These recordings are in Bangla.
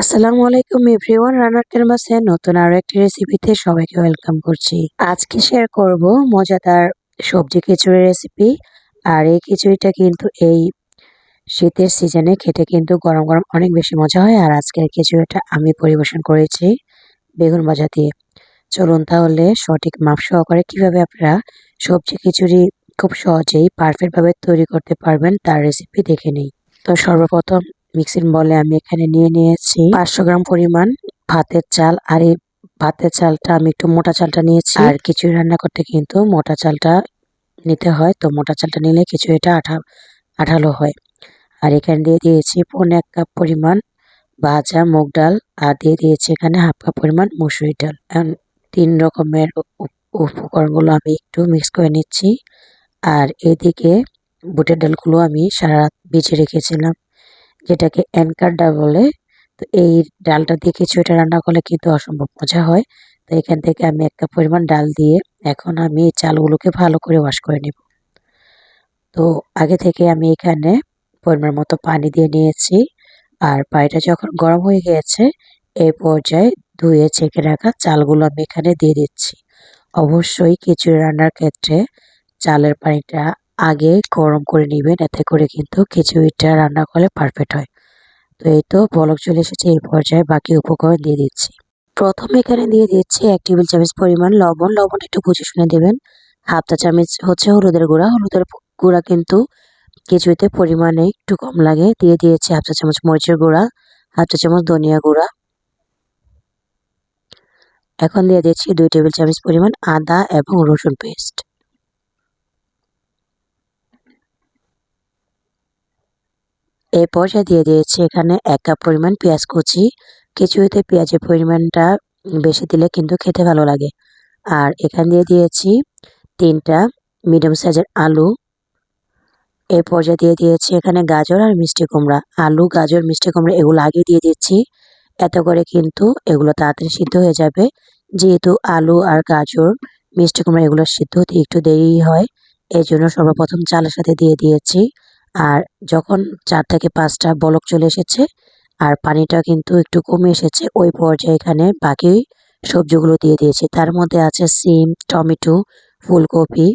আসসালামু আলাইকুম এভরিওয়ান, রান্নার ক্যানভাসে নতুন আরও একটি রেসিপিতে সবাইকে ওয়েলকাম করছি। আজকে শেয়ার করব মজাদার সবজি খিচুড়ি রেসিপি আর এই খিচুড়িটা কিন্তু এই শীতের সিজনে খেতে কিন্তু গরম গরম অনেক বেশি মজা হয়, আর আজকের খিচুড়িটা আমি পরিবেশন করেছি বেগুন ভাজা দিয়ে। চলুন তাহলে সঠিক মাপ সহকারে কীভাবে আপনারা সবজি খিচুড়ি খুব সহজেই পারফেক্টভাবে তৈরি করতে পারবেন তার রেসিপি দেখে নেই। তো সর্বপ্রথম মিক্সিং বলে আমি এখানে নিয়ে নিয়েছি পাঁচশো গ্রাম পরিমাণ ভাতের চাল। আর এই ভাতের চালটা আমি একটু মোটা চালটা নিয়েছি। আর খিচুড়ি রান্না করতে কিন্তু মোটা চালটা নিতে হয়। তো মোটা চালটা নিলে খিচুড়িটা আঠা, আঠালো হয়। আর এখানে দিয়ে দিয়েছি পৌনে এক কাপ পরিমাণ ভাজা মুগ ডাল। আর দিয়ে দিয়েছি এখানে হাফ কাপ পরিমাণ মুসুরি ডাল। তিন রকমের উপকরণগুলো আমি একটু মিক্স করে নিচ্ছি। আর এদিকে বুটের ডালগুলো আমি সারা রাত বেঁচে রেখেছিলাম। যেটাকে অ্যানকার ডাল বলে, তো এই ডালটা দিয়ে খিচুড়িটা রান্না করলে কিন্তু অসম্ভব মজা হয়। তো এখান থেকে আমি এক কাপ পরিমাণ ডাল দিয়ে এখন আমি চালগুলোকে ভালো করে ওয়াশ করে নেব। তো আগে থেকে আমি এখানে পরিমাণ মতো পানি দিয়ে নিয়েছি আর পানিটা যখন গরম হয়ে গিয়েছে, এই পর্যায়ে ধুয়ে ছেঁকে রাখা চালগুলো আমি এখানে দিয়ে দিচ্ছি। অবশ্যই খিচুড়ি রান্নার ক্ষেত্রে চালের পানিটা আগে গরম করে নেবেন, এতে করে কিন্তু খিচুড়িটা রান্না করলে পারফেক্ট হয়। তো এই তো বলক চলে এসেছে, এই পর্যায়ে বাকি উপকরণ দিয়ে দিচ্ছি। প্রথমে এখানে দিয়ে দিচ্ছি এক টেবিল চামচ পরিমাণ লবণ। লবণ একটু বুঝে শুনে দেবেন। হাফ চা চামচ হচ্ছে হলুদের গুঁড়া। হলুদের গুঁড়া কিন্তু কিছুতে পরিমাণে একটু কম লাগে। দিয়ে দিয়েছি হাফ চা চামচ মরিচের গুঁড়া, হাফ চা চামচ ধনিয়া গুঁড়া। এখন দিয়ে দিচ্ছি দুই টেবিল চামচ পরিমাণ আদা এবং রসুন পেস্ট। এই পর্যায়ে দিয়ে দিয়েছি, এখানে এক কাপ পরিমাণ পেঁয়াজ কুচি। কিছুতে পেঁয়াজের পরিমাণটা বেশি দিলে কিন্তু খেতে ভালো লাগে। আর এখানে দিয়ে দিয়েছি তিনটা মিডিয়াম সাইজের আলু। এই পর্যায়ে দিয়ে দিয়েছি এখানে গাজর আর মিষ্টি কুমড়া। আলু, গাজর, মিষ্টি কুমড়া এগুলো আগে দিয়ে দিচ্ছি। এত করে কিন্তু এগুলো তাড়াতাড়ি সিদ্ধ হয়ে যাবে। যেহেতু আলু আর গাজর, মিষ্টি কুমড়া এগুলো সিদ্ধ হতে একটু দেরি হয় এই জন্য সর্বপ্রথম চালের সাথে দিয়ে দিয়েছি। আর যখন চার থেকে পাঁচটা বলক চলে এসেছে আর পানিটা কিন্তু একটু কমে এসেছে, ওই পর্যায়ে এখানে বাকি সবজিগুলো দিয়ে দিয়েছি। তার মধ্যে আছে সিম, টমেটো, ফুলকপি।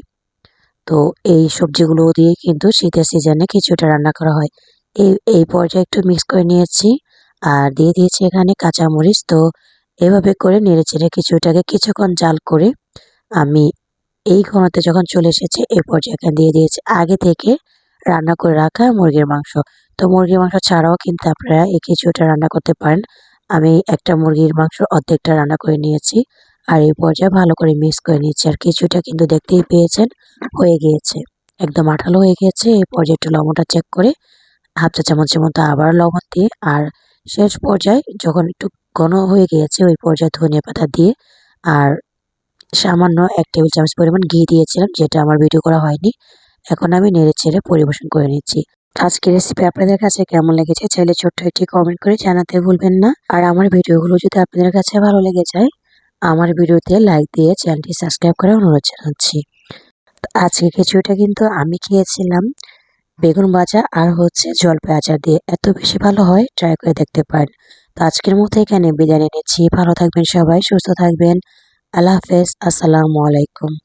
তো এই সবজিগুলো দিয়ে কিন্তু শীতের সিজনে কিছুটা রান্না করা হয়। এই এই পর্যায়ে একটু মিক্স করে নিয়েছি আর দিয়ে দিয়েছি এখানে কাঁচামরিচ। তো এভাবে করে নেড়ে চেড়ে কিছুটাকে কিছুক্ষণ জাল করে আমি এই ঘনতে যখন চলে এসেছে এই পর্যায়ে এখানে দিয়ে দিয়েছি। আগে থেকে রান্না করে রাখা মুরগির মাংস। তো মুরগির মাংস ছাড়াও কিন্তু আপনারা এই কিছুটা রান্না করতে পারেন। আমি একটা মুরগির মাংস অর্ধেকটা রান্না করে নিয়েছি আর এই পর্যায়ে ভালো করে মিক্স করে নিয়েছি। আর কিছুটা কিন্তু দেখতেই পেয়েছেন, হয়ে গিয়েছে। একদম আঠালো হয়ে গিয়েছে। এই পর্যায়ে একটু লবণটা চেক করে হাফ চা চামচের মতো আবার লবণ দিয়ে আর শেষ পর্যায়ে যখন একটু ঘন হয়ে গিয়েছে ওই পর্যায়ে ধনিয়া পাতা দিয়ে আর সামান্য এক টেবিল চামচ পরিমাণ ঘি দিয়েছিলাম, যেটা আমার ভিডিও করা হয়নি। এখন আমি নেড়ে ছেড়ে পরিবেশন করে নিচ্ছি। আজকের রেসিপি আপনাদের কাছে কেমন লেগেছে চাইলে ছোট্ট একটি কমেন্ট করে জানাতে ভুলবেন না। আর আমার ভিডিওগুলো যদি আপনাদের কাছে ভালো লেগে যায়, আমার ভিডিওতে লাইক দিয়ে চ্যানেলটি সাবস্ক্রাইব করে অনুরোধ জানাচ্ছি। আজকে কিছুটা কিন্তু আমি খেয়েছিলাম। বেগুন ভাজা আর হচ্ছে জলপাই আচার দিয়ে। এত বেশি ভালো হয় ট্রাই করে দেখতে পারেন। তো আজকের মতো এখানে বিদায় নিচ্ছি। ভালো থাকবেন সবাই, সুস্থ থাকবেন। আল্লাহ হাফেজ। আসসালামু আলাইকুম।